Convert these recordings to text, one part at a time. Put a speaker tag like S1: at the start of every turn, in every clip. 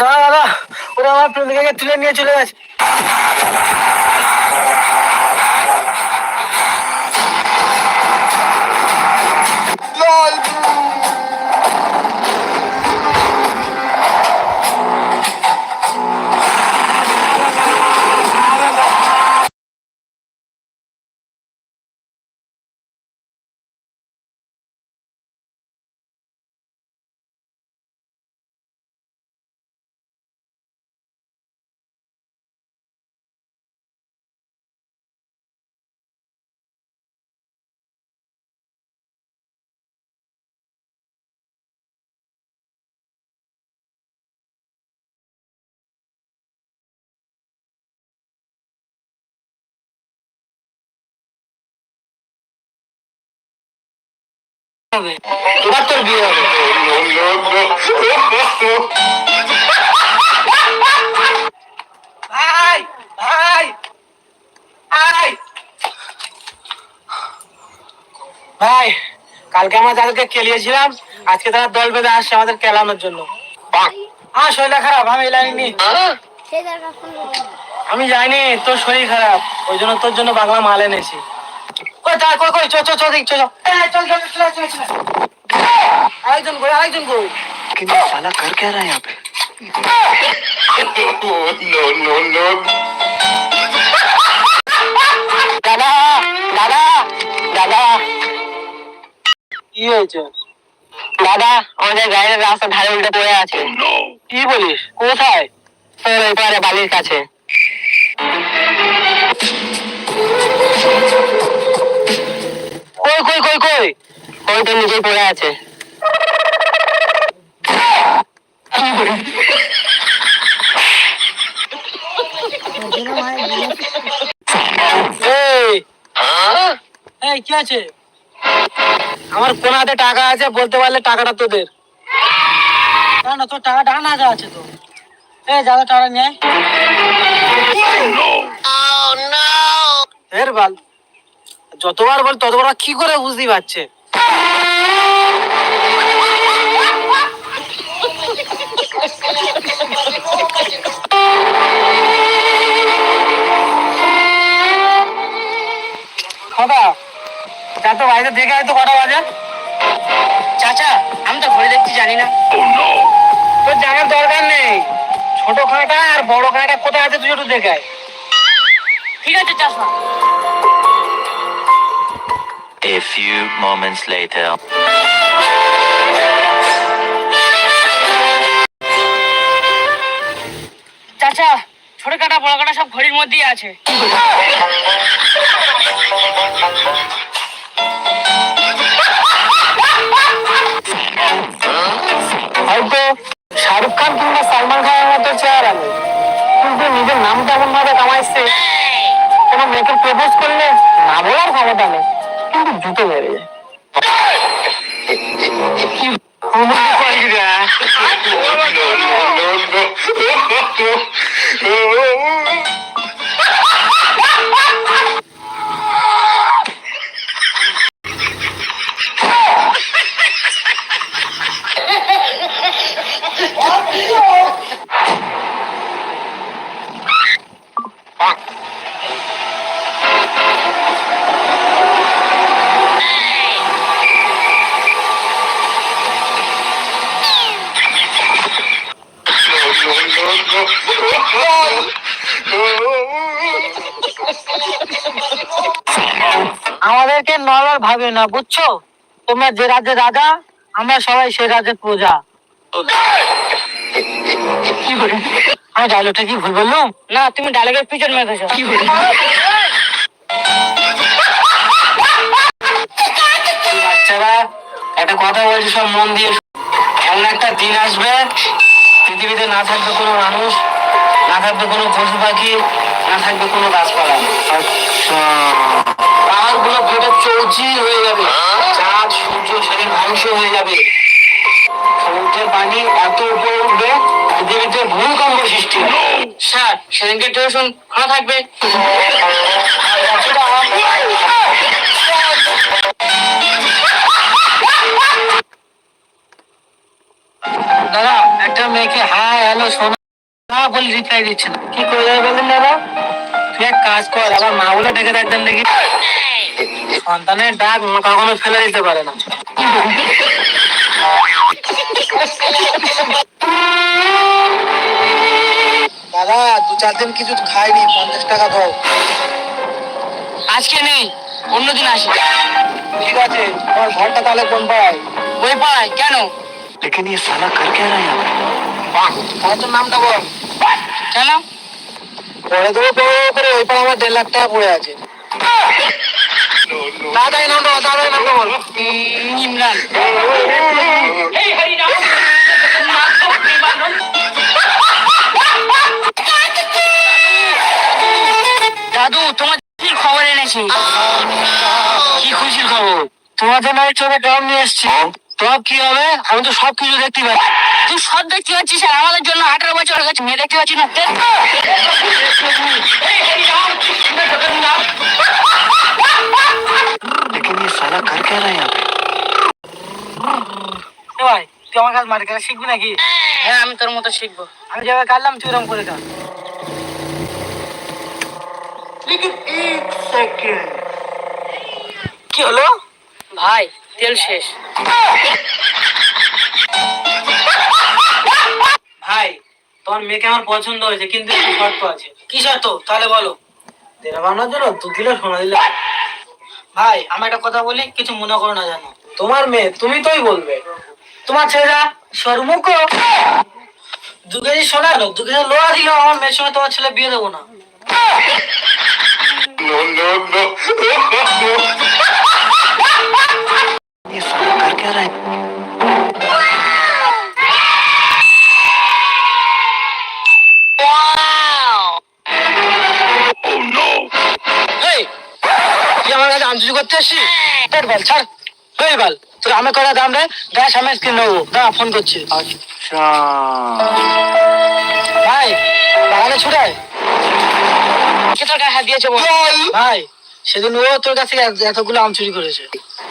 S1: দাদা দাদা ওরা আমার প্রেমিকাকে তুলে নিয়ে চলে গেছে হবে। এবার তোর বিয়ে হবে। ভাই ভাই ভাই। ভাই কালকে আমরা তাদেরকে খেলিয়েছিলাম। আজকে তারা দল বেঁধে আসছে আমাদের খেলানোর জন্য। হ্যাঁ শরীরটা খারাপ আমি লাইনি আমি জানি তোর শরীর খারাপ। ওই জন্য তোর জন্য বাংলা মাল এনেছি। কই যা কই কই চো চো চো দেখ চো চো চল চল চল চল চল আইজন গো আইজন গো কিন্তু साला कर क्या रहा है यहाँ पे
S2: नो नो
S1: দাদা দাদা দাদা। কি হয়েছে? দাদা আমাদের গাড়ির রাস্তা ধারে উল্টে পড়ে আছে। oh, কি বলিস? কোথায়? তোর ওই বালির কাছে। কই কই কই কই? ওই তো নিচেই পড়ে আছে। এই এই কি আছে? আমার কোন হাতে টাকা আছে বলতে পারলে টাকাটা তোদের। না না তোর টাকা ডান হাতে আছে তো। এই যাদের টাকা নিয়ে এর বাল যতবার বল ততবার কি করে বুঝতে পারছে? খোদা যা তো বাইরে দেখে হয়তো কটা বাজে। চাচা আমি তো ঘরে দেখতে জানি না। তোর জানার দরকার নেই। ছোট খাঁটা আর বড় খাঁটা কোথায় আছে তুই একটু দেখায় ঠিক আছে চাষা
S3: A few moments later.
S1: চাচা ছোট কাটা বড় কাটা সব ঘড়ির মধ্যেই আছে। হয়তো শাহরুখ খান কিংবা সালমান খানের মতো চেয়ার আমি কিন্তু নিজের নামটা এমন ভাবে কামাইছে। কোনো মেয়েকে প্রপোজ করলে না বলার ক্ষমতা নেই। কিন্তু জুতো মেরে যায় আমাদেরকে নরমাল ভাবে না বুঝছ? তোমরা যে রাজ্যের রাজা আমরা সবাই সেই রাজ্যের প্রজা। আমি ডায়লগটা কি ভুল বললাম? না তুমি ডায়লগের পিছন মেরেছো। কি বলে বাচ্চারা একটা কথা বলছি সব মন দিয়ে এমন একটা দিন আসবে পৃথিবীতে না থাকবে কোনো মানুষ না থাকবে কোনো পশু পাখি না থাকবে কোনো গাছপালা। চৌচির হয়ে যাবে। চাঁদ সূর্য সেটা ধ্বংস হয়ে যাবে। সমুদ্রের পানি এত উপরে উঠবে পৃথিবীতে ভূমিকম্প সৃষ্টি স্যার সেদিনকে টিউশন খোলা থাকবে। দাদা একটা মেয়েকে হ্যাঁ হ্যালো শোনা
S4: বলে রিপ্লাই দিচ্ছে না কি করে যাবে বলেন দাদা? এক কাজ কর আবার মা বলে ডেকে রাখতেন দেখি সন্তানের ডাক মা কখনো ফেলে দিতে পারে না
S1: দাদা দু চার দিন কিছু খাইনি পঞ্চাশ টাকা দাও
S4: আজকে নেই অন্যদিন আসি
S1: ঠিক আছে তোমার ঘরটা তাহলে কোন পাড়ায়
S4: ওই পাড়ায় কেন
S5: लेकिन ये साला कर क्या रहा है यहाँ पे?
S1: তাহলে তোর নামটা বল
S4: কেন
S1: পরে দেবো পরে দেবো করে ওই পাড়া আমার দেড় লাখ টাকা পড়ে আছে। দাদা এই নামটা বল
S4: ইমরান। দাদু তোমার কি খবর এনেছি? কি খুশির খবর? তোমার জন্য আমি চোখে ড্রপ নিয়ে এসেছি। ড্রপ কি হবে আমি তো সব কিছু দেখতে পাচ্ছি তুই সব দেখতে পাচ্ছিস আর আমাদের জন্য আঠারো বছর হয়ে গেছে মেয়ে দেখতে পাচ্ছি না দেখ।
S5: लेकिन ये साला कर क्या रहा है यहाँ पे?
S1: এ ভাই তুই আমার কাছে মাটি কাটা শিখবি নাকি
S4: হ্যাঁ আমি তোর মতো শিখবো
S1: আমি যেভাবে কাটলাম তুই এরকম করে কাট কি হলো
S4: ভাই তেল শেষ।
S1: ভাই তোমার মেয়েকে আমার পছন্দ হয়েছে কিন্তু একটু শর্ত আছে। কি শর্ত? তাহলে বলো। দেড় জন্য দু কিলো সোনা দিলে ভাই আমি একটা কথা বলি কিছু মনে করো না জানো। তোমার মেয়ে তুমি তোই বলবে। তোমার ছেলেরা সর্মুখ দু কেজি সোনা এলো দু কেজি লোহা দিল আমার মেয়ের সঙ্গে তোমার ছেলে বিয়ে দেবো না।
S5: ये साला कर क्या रहा है
S1: এই তুই আমার কাছে আঞ্জলি করতে আসছি পেট বল ছাড় এই বল তুই আমি করা দাম রে গ্যাস আমি স্ক্রিন নেবো দাঁড়া ফোন করছি
S5: अच्छा
S1: ভাই বাগানে ছুটায়
S4: কে তোর গায়ে হাত দিয়েছে বল
S1: ভাই সেদিন ও তোর কাছে এত- এতগুলো আম চুরি করেছে আমি যাবো না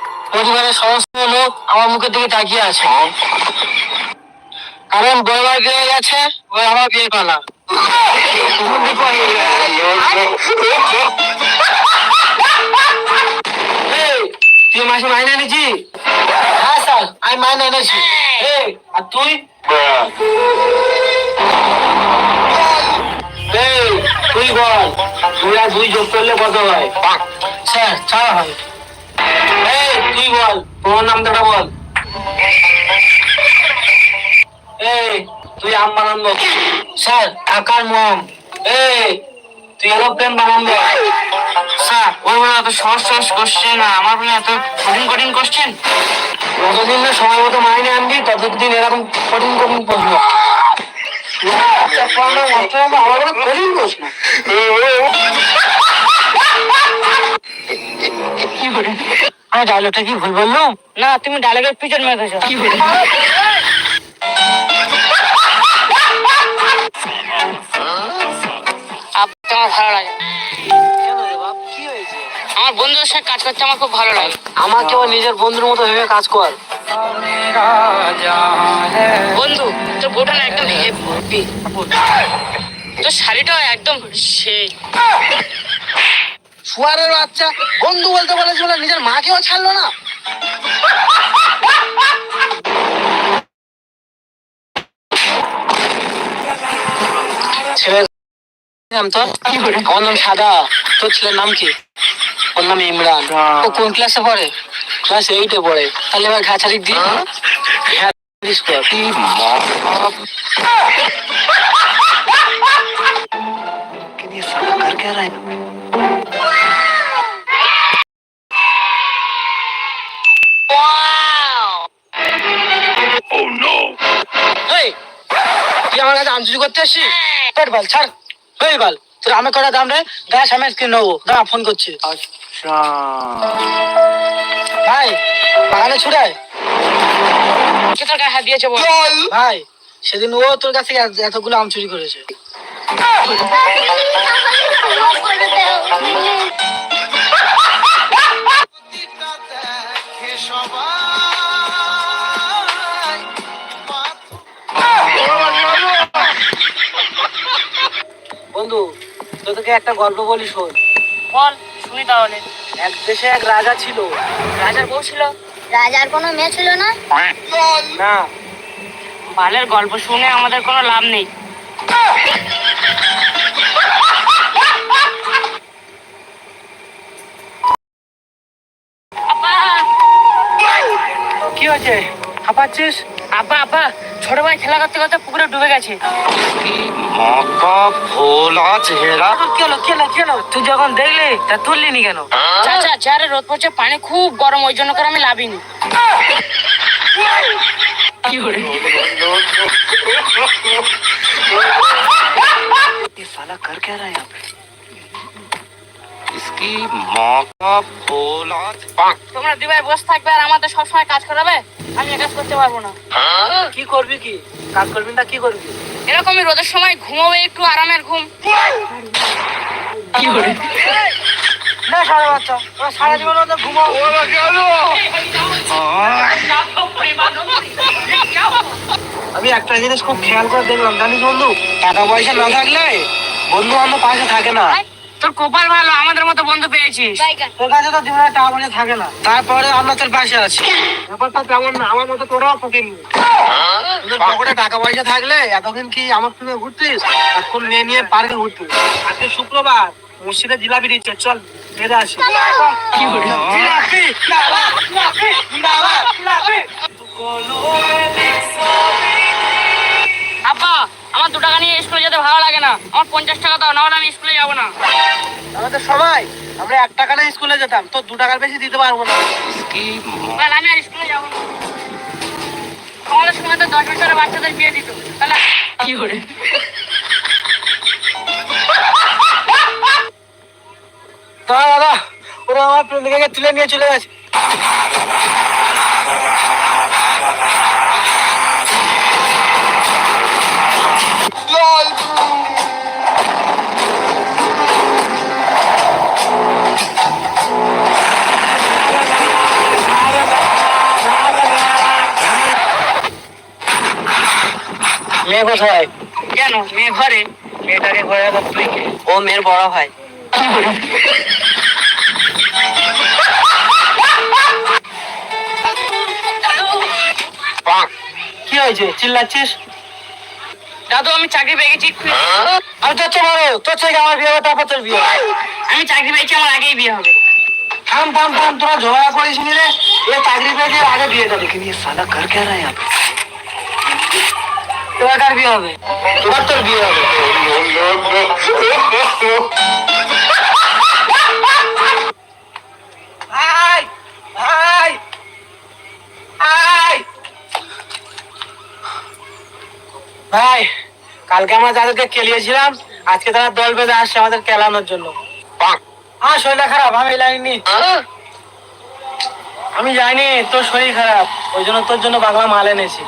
S1: পরিবারের সমস্ত লোক আমার মুখের দিকে তাকিয়ে আছে। কারণ বইবার বিয়ে গেছে ওই আমার বিয়ে পালা তুই মাসে মাইনে এনেছি হ্যাঁ স্যার, আমি মাইনে এনেছি। আর তুই? তুই বল দুই আর দুই যোগ করলে কত হয়? স্যার ছাড়া হয়। এই তুই বল? তোমার নামটা বল? এই তুই আম বানাবো স্যার আকার মম এই তুই এরোপ্লেন বানাবো
S4: স্যার ওর বলে এত সহজ সহজ কোশ্চেন আমার বলে এত কঠিন কঠিন কোশ্চেন
S1: যতদিন না সময় মতো মাইনে আনবি ততদিন এরকম কঠিন কঠিন প্রশ্ন। একটা পড়ানো আমি ডায়লগটা কি ভুল বললাম
S4: না তুমি ডায়লগের পিছন মেরেছো আপনাকে আমার ভালো লাগে।
S1: কি
S4: আমার বন্ধুদের সাথে কাজ করতে আমার খুব ভালো লাগে।
S1: আমাকে নিজের বন্ধুর মতো ভেবে কাজ কর।
S4: বন্ধু তোর বউটা না একদম হেভি তোর শাড়িটাও একদম সেই
S1: শুয়ারের বাচ্চা বন্ধু বলতে বলেছিল নিজের মাকেও ছাড়লো না। নাম তোর? আমার নাম সাদা। তোর ছেলের নাম কি? ওর নাম ইমরান। ও কোন ক্লাসে পড়ে? ক্লাস এইটে পড়ে। তাহলে এবার ঘাছারি দি হ্যাঁ।
S5: ও নো
S1: এই তুই আমার কাছে আঞ্জুরি করতে আসি হ্যাঁ। পেট বল ছাড়। এই বল তোর আমি কটা দাম রে? দাঁড়া আমি কিনে নেব। দাঁড়া ফোন করছি।
S5: আচ্ছা।
S1: ভাই বাগানে ছুটায়
S4: কে তোর গায়ে হাত দিয়েছে বল?
S1: ভাই সেদিন ও তোর কাছে এতগুলো আম চুরি করেছে। বন্ধু তোদেরকে একটা গল্প বলি শোন।
S4: বল শুনি তাহলে।
S1: এক দেশে এক রাজা ছিল।
S4: রাজার বউ ছিল?
S6: রাজার কোনো মেয়ে ছিল না?
S1: না।
S4: বালের গল্প শুনে আমাদের কোনো লাভ নেই।
S1: কি হয়েছে? হাঁপাচ্ছিস?
S4: আব্বা আব্বা ছোট ভাই খেলা করতে করতে পুকুরে ডুবে গেছে
S5: माँ का भोला चेहरा
S1: কি হলো কি হলো কি হলো তুই যখন দেখলি তা তুললিনি কেন
S4: চাচা যারে রোদ পড়ছে পানি খুব গরম ওই জন্য করে আমি লাভিনি
S5: ये साला कर क्या रहा है यहाँ पे इसकी माँ का भोला
S4: তোমরা দিবাই বসে থাকবে আর আমাদের সবসময় কাজ করাবে আমি এ কাজ করতে পারবো না
S1: কি করবি কি কাজ করবি না কি করবি
S4: এরকমই রোদের সময় ঘুমাবে একটু আরামের ঘুম
S1: না সারা বাচ্চা তোরা সারা জীবন তো ঘুমাও আমি একটা জিনিস খুব খেয়াল করে দেখলাম জানিস বন্ধু টাকা পয়সা না থাকলে বন্ধু বান্ধব পাশে থাকে না
S4: তোর কপাল ভালো আমাদের মতো বন্ধু পেয়েছিস।
S1: তোর কাছে তো জীবনে টাকা পয়সা থাকে না। তারপরে আমরা তোর পাশে আছি। ব্যাপারটা তেমন না আমার মতো তোরাও পকেট পকেটে টাকা পয়সা থাকলে এতদিন কি আমার সঙ্গে ঘুরতিস? এখন মেয়ে নিয়ে পার্কে ঘুরতিস। আজকে শুক্রবার মসজিদে জিলাপি দিচ্ছে চল বেড়ে আসি।
S4: আব্বা আমার দু টাকা নিয়ে স্কুলে যেতে ভালো লাগে না। আমার পঞ্চাশ টাকা দাও নাহলে আমি স্কুলে যাব না।
S1: আমাদের সবাই আমরা এক টাকা না স্কুলে যেতাম তো দু টাকার বেশি দিতে পারব না।
S4: আমি আর স্কুলে যাব না। আমাদের সময় তো দশ বছরের বাচ্চাদের বিয়ে দিত। তাহলে কি করে?
S1: দাদা দাদা ওরা আমার প্রেমিকাকে তুলে নিয়ে চলে গেছে। মেয়ে কোথায়
S4: কেন? মেয়ে ঘরে?
S1: মেয়েটাকে ঘরে তুই
S4: ও মেয়ের বড় ভাই
S1: কি হয়েছে? চিল্লাচ্ছিস?
S4: দাদু আমি চাকরি পেয়েছি হ্যাঁ?
S1: আমি তোর চেয়ে বড়। তোর চেয়ে আমার বিয়ে হবে তারপর তোর বিয়ে
S4: আমি চাকরি পেয়েছি আমার আগেই বিয়ে হবে।
S1: থাম থাম থাম তোরা ঝগড়া করিস রে। এ চাকরি পেয়েছি আগে বিয়ে
S5: করে কিন্তু সাদা কর কে
S1: রে কার বিয়ে হবে? তোমার তোর বিয়ে হবে। ভাই কালকে আমরা যাদেরকে খেলিয়েছিলাম আজকে তারা দল বেঁধে আসছে আমাদের খেলানোর জন্য। আমার শরীরটা খারাপ আমি লাইনি। হ্যাঁ? আমি জানি তোর শরীর খারাপ ওই জন্য তোর জন্য বাংলা মাল এনেছি।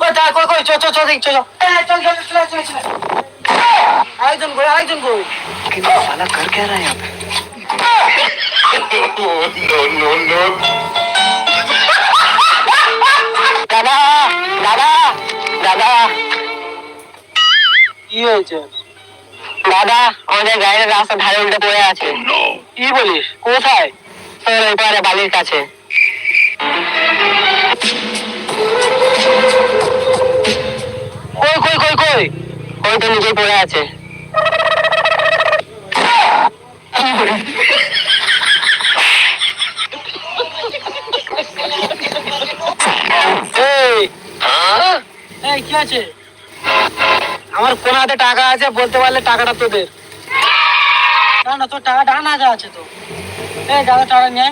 S1: কই তা কই কই চল চল চল হ্যাঁ, হ্যাঁ, চল চল। চল চল চল চল আয়োজন করে আয়োজন করে।
S5: কিন্তু সালা কর কে রা হ্যাঁ নো নো নো
S1: দাদা দাদা দাদা। কি হয়েছে?
S4: দাদা আমাদের গাড়ির রাস্তা ধারে উল্টে পড়ে আছে।
S1: কি বলিস? কোথায়?
S4: তোর ওই পারে বালির কাছে। তো নিজেই পড়ে আছে।
S1: এই এই কি আছে? আমার কোন হাতে টাকা আছে বলতে পারলে টাকাটা তোদের না না তোর টাকা ডান হাতে আছে তো। এই দাদা টাকা নিয়ে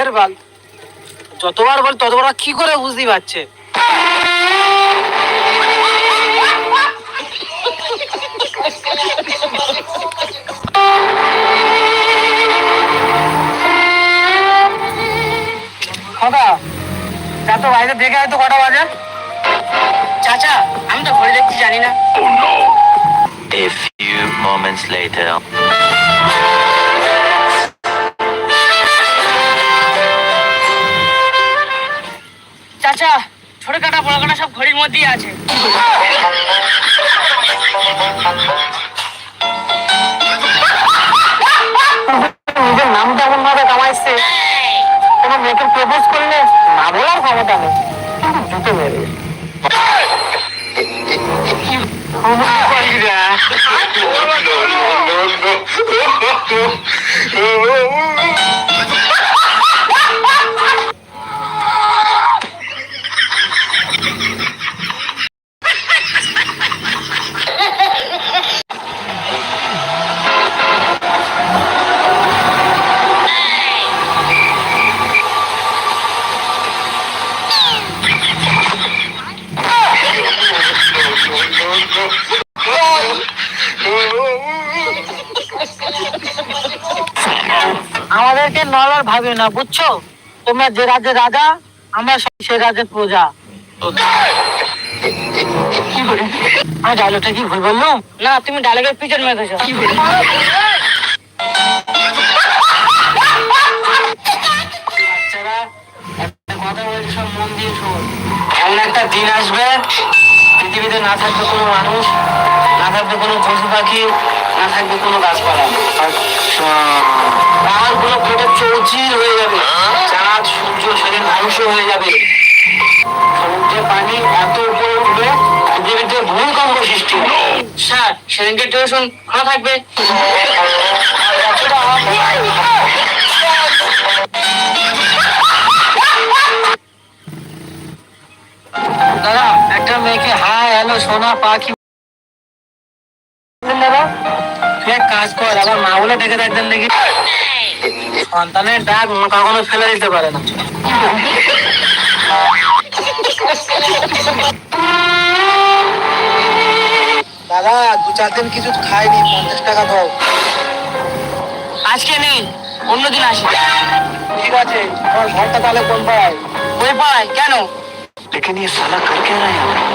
S1: এর বাল যতবার বল ততবার কি করে বুঝতে পারছে? তো বাইরে দেখে হয়তো কটা বাজে।
S4: চাচা আমি তো ঘরে দেখতে জানি না।
S3: A few moments later.
S4: চাচা ছোট কাটা বড় কাটা সব ঘড়ির মধ্যেই আছে।
S1: নিজের নামটা এমন ভাবে কামাইছে। বলার ক্ষমতা নেই কিন্তু জুতো মেরে আমাদেরকে নলার ভাবে না বুঝছ? তোমরা যে রাজ্যের রাজা আমরা সে রাজ্যের প্রজা। ডায়লগটা কি ভুল বললাম
S4: না তুমি ডায়লগের পিছন মেরেছো।
S1: একটা কথা বলছি সব মন দিয়ে শোন। এমন একটা দিন আসবে পৃথিবীতে না থাকবে কোনো মানুষ না থাকবে কোনো পশু পাখি না থাকবে কোনো গাছপালা। পাহাড়গুলো কেটে চৌচির হয়ে যাবে। চাঁদ সূর্য সেদিন ধ্বংস হয়ে যাবে। পানি এত উপরে উঠবে পৃথিবীতে ভূমিকম্প সৃষ্টি হবে।
S4: স্যার সেদিনকে টিউশন খোলা থাকবে।
S1: সোনা পাখি দাদা তুই এক কাজ কর আবার মা বলে ডেকে দেখবেন দেখি সন্তানের ডাক মা কখনো ফেলে দিতে পারে না দাদা দু চার দিন কিছু খাইনি পঞ্চাশ টাকা দাও
S4: আজকে নেই অন্যদিন আসি
S1: ঠিক আছে তোমার ঘরটা তাহলে কোন পাড়ায়
S4: ওই পাড়ায় কেন
S5: लेकिन ये साला कर क्या रहा है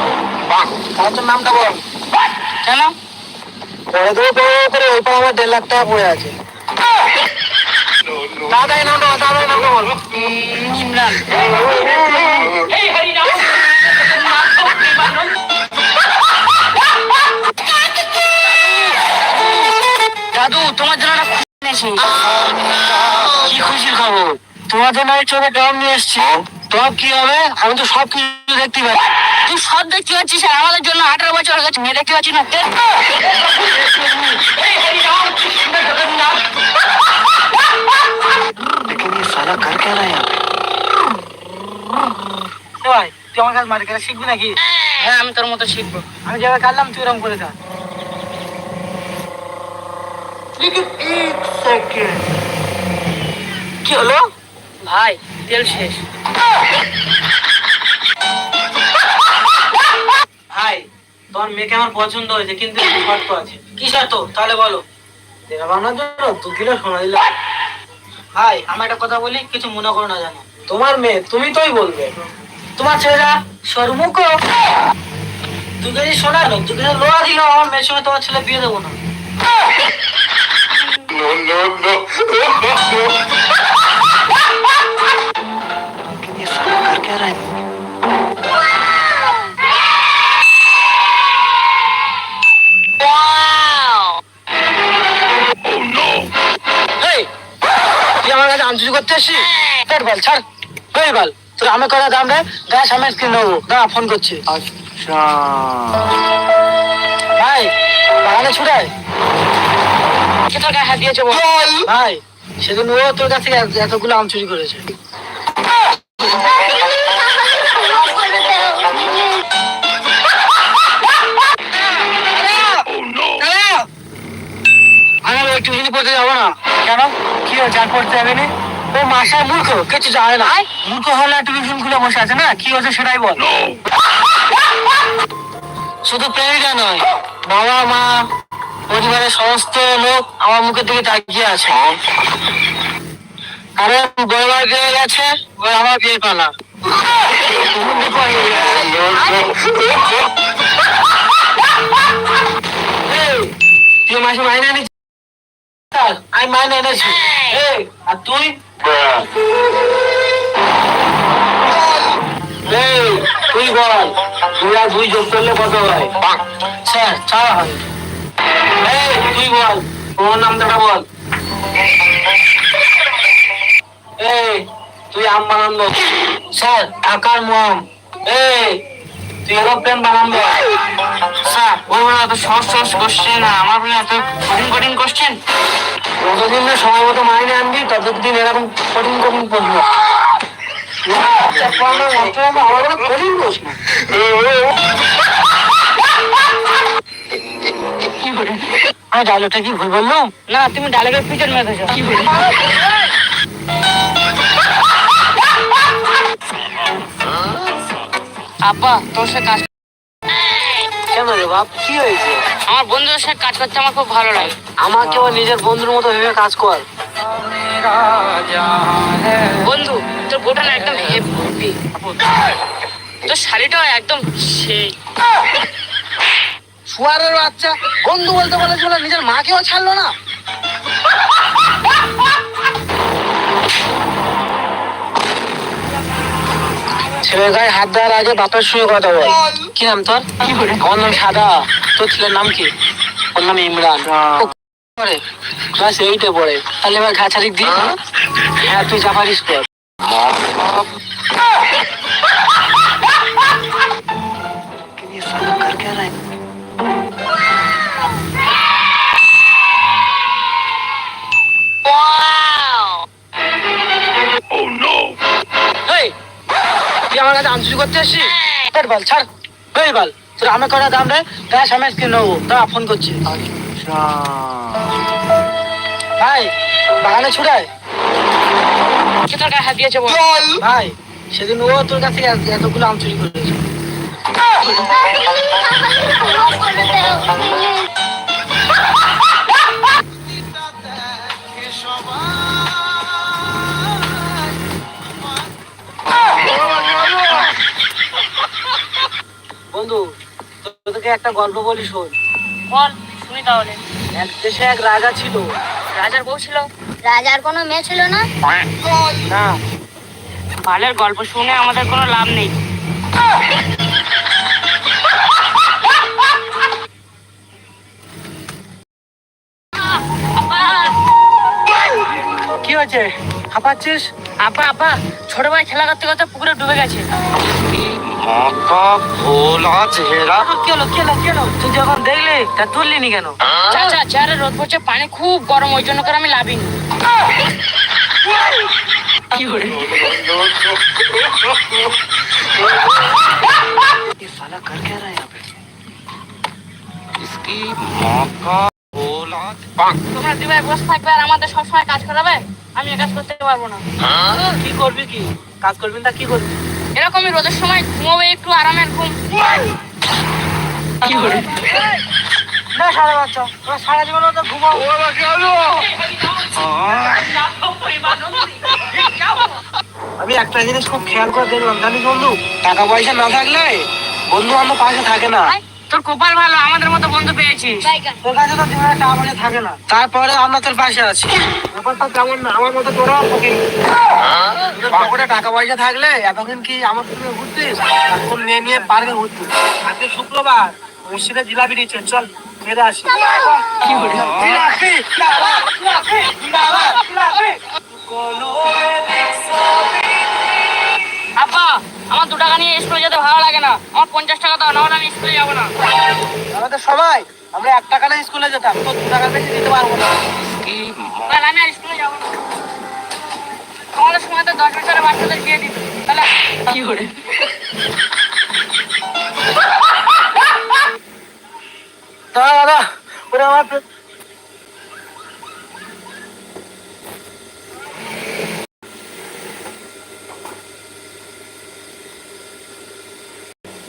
S1: দাদু
S4: তোমার জন্য
S1: কি খুশির খবর? তোমার জন্য চোখে ড্রাম নিয়ে এসছি। তোমার কি হবে? আমি তো সব কিছু দেখতে পাচ্ছি।
S4: তুই সব দেখতে পাচ্ছিস আর আমাদের জন্য আঠারো বছর হয়ে গেছে মেয়ে দেখতে পাচ্ছি না
S5: लेकिन ये साला कर क्या रहा है यहाँ पे?
S1: এ ভাই তুই আমার কাছে মারি খেলা শিখবি নাকি
S4: হ্যাঁ আমি তোর মতো শিখবো
S1: আমি যেভাবে কাটলাম তুই এরকম করে খা কি হলো
S4: ভাই তেল শেষ
S1: মেয়েকে আমার পছন্দ হয়েছে কিন্তু একটু শর্ত আছে। কি শর্ত তাহলে বলো। দেড় ভাঙার জন্য দু কিলো সোনা দিলাম। ভাই আমার একটা কথা বলি কিছু মনে করো না জানো। তোমার মেয়ে তুমি তোই বলবে। তোমার ছেলেরা সরমুখ। দু কেজি সোনা লোক দু কেজি লোহা দিল আমার মেয়ের সঙ্গে তোমার ছেলে বিয়ে দেবো না।
S5: No, no,
S1: no. তুই আমার কাছে আঞ্জুরি করতে এসছিস? বল ছাড়। তোর আমি করা দাম রে গা সামনে স্ক্রিন নেব। না ফোন করছি।
S5: আচ্ছা।
S1: ভাই
S4: ছুটায়? তোর গায়ে হাত দিয়েছে
S1: সেদিন ও তোর কাছ থেকে এতগুলো আম চুরি করেছে। ওই টিউশনি পড়তে যাব না। কেন? কি হয়েছে? আর পড়তে যাবে না? ও মাসায় মূর্খ কিছু জানে না। মূর্খ হলে টিউশন খুলে বসে আছে না? কি হয়েছে সেটাই বল। শুধু প্রেমিকা নয় বাবা মা পরিবারের সমস্ত লোক আমার মুখের দিকে তাকিয়ে আছে। কারণ বড়বার বিয়ে গেছে ওই আমার বিয়ে পালা। তুই মাসে মাইনে আমি মাইনে এনেছি এই, আর তুই? এই, তুই বল দুই আর দুই যোগ করলে কত হয়? স্যার হয়। এই তুই বল তোমার নামটা বল। এই তুই আম বানানো। স্যার আকার মম এই তুই এরোপ্লেন বানানো
S4: স্যার, ওই বলে এত সহজ সহজ কোশ্চেন আমার বলে এত কঠিন কঠিন কোশ্চেন
S1: যতদিন না সময় মতো মাইনে আনবি, ততদিন এরকম কঠিন কঠিন প্রশ্ন। আমি ডায়লগটা কি ভুল বলল
S4: না, তুমি ডায়লগের পিছন মেরেছো কি আব্বা তোর সাথে কাজ
S1: কেন রে বাপ? কি হয়েছে?
S4: আমার বন্ধুদের সাথে কাজ করতে আমার খুব ভালো লাগে।
S1: আমাকেও নিজের বন্ধুর মতো ভেবে কাজ কর।
S4: বন্ধু তোর বোটা না একদম হেভি তোর শাড়িটাও একদম সেই।
S1: শুয়ারের বাচ্চা বন্ধু বলতে বলেছিল নিজের মাকেও ছাড়লো না। ছেলের গায়ে হাত দেওয়ার আগে বাপের সঙ্গে কথা বল। কি নাম তোর? আমার নাম সাদা। তোর ছেলের নাম কি? ওর নাম ইমরান। পড়ে? ক্লাস এইটে পড়ে। তাহলে এবার ঘাছারি দি হ্যাঁ। তুই যা পারিস কর।
S5: Can
S1: you? তুই আমার কাছে আঞ্চলিক করতে আসছিস পেট বল ছাড় এই বল তোর আমি কটা দাম রে গ্যাস আমি আজকে নেব দাঁড়া ফোন করছি ভাই বাগানে ছুড়ায়
S4: কে তোর গায়ে হাত দিয়েছে বল
S1: ভাই সেদিন ও তোর কাছে এত- এতগুলো আম চুরি করেছে বন্ধু তোদেরকে একটা গল্প বলি শোন।
S4: বল শুনি তাহলে।
S1: এক দেশে এক রাজা ছিল।
S4: রাজার বউ ছিল?
S6: রাজার কোনো মেয়ে ছিল না?
S1: না।
S4: বালের গল্প শুনে আমাদের কোনো লাভ নেই।
S1: কি হয়েছে? হাঁপাচ্ছিস?
S4: আপা আপা ছোট ভাই খেলা করতে করতে পুকুরে ডুবে গেছে।
S1: কি হলো কি হলো কি হলো তুই যখন দেখলি তা তুললি নি কেন
S4: চাচা চেয়ারে রোদ পড়ছে পানি খুব গরম ওই জন্য করে আমি লাভিনি
S5: ये साला कर क्या रहा है यहाँ पे
S4: তোমরা দুই ভাই বসে থাকবে আর আমাদের সবসময় কাজ করাবে আমি এ কাজ করতে পারবো না
S1: কি করবি কি কাজ করবি না কি করবি
S4: এরকমই রোদের সময় ঘুমোবে একটু আরামের ঘুম।
S1: না সারা বাচ্চা সারা জীবন তো আমি একটা জিনিস খুব খেয়াল করে দেখলাম জানিস বন্ধু? টাকা পয়সা না থাকলে বন্ধু আমার পাশে থাকে না।
S4: তোর কপাল ভালো আমাদের মতো বন্ধু পেয়েছিস।
S1: তোর কাছে তো জীবনে টাকা পয়সা থাকে না। তারপরে আমরা তোর পাশে আছি। ব্যাপারটা তেমন না আমার মতো তোরাও পকেটে টাকা পয়সা থাকলে এতদিন কি আমার তুমি ঘুরতিস? এখন নিয়ে নিয়ে পার্কে ঘুরতিস। আজকে শুক্রবার মসজিদে জিলাপি দিচ্ছে চল মেরে আসি। কি জিলাপি! জিলাপি!
S4: আমার দু টাকা নিয়ে স্কুলে যেতে ভালো লাগে না। আমার পঞ্চাশ টাকা দাও নাহলে আমি স্কুলে যাব না।
S1: আমাদের সবাই আমরা এক টাকা না স্কুলে যেতাম তো দু টাকার বেশি দিতে পারব না।
S4: তাহলে আমি আর স্কুলে যাব না। আমাদের সময় তো দশ বছরের বাচ্চাদের বিয়ে দিত। তাহলে কি করে?
S1: দাদা দাদা ওরে আমার